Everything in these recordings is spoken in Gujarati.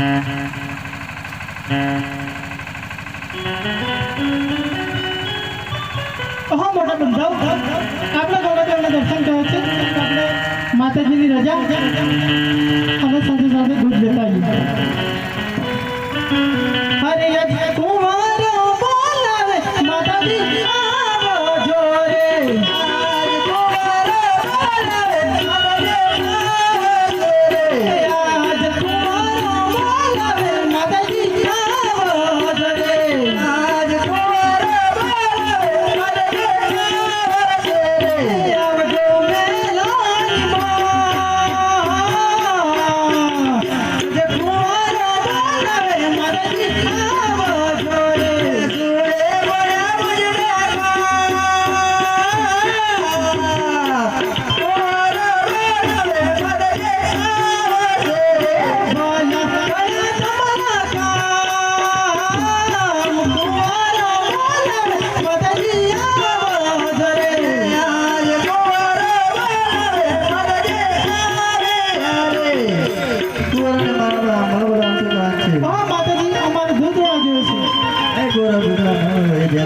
હા મોટા બંધાવ. આપણે ગૌરવદેવના દર્શન કર્યા છે. માતાજીની રજા.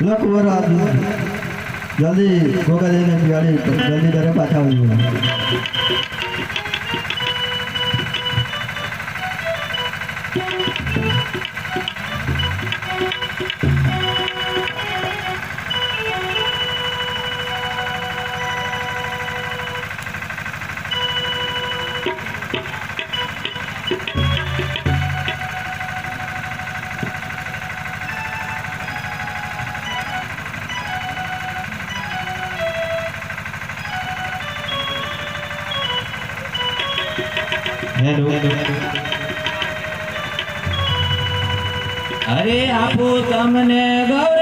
લો કુંવરો આપ્યું જલ્દી ગોગા જઈને પીવાડી જલ્દી ઘરે પાછા આવી ગયા અરે આપો તમને ગૌરે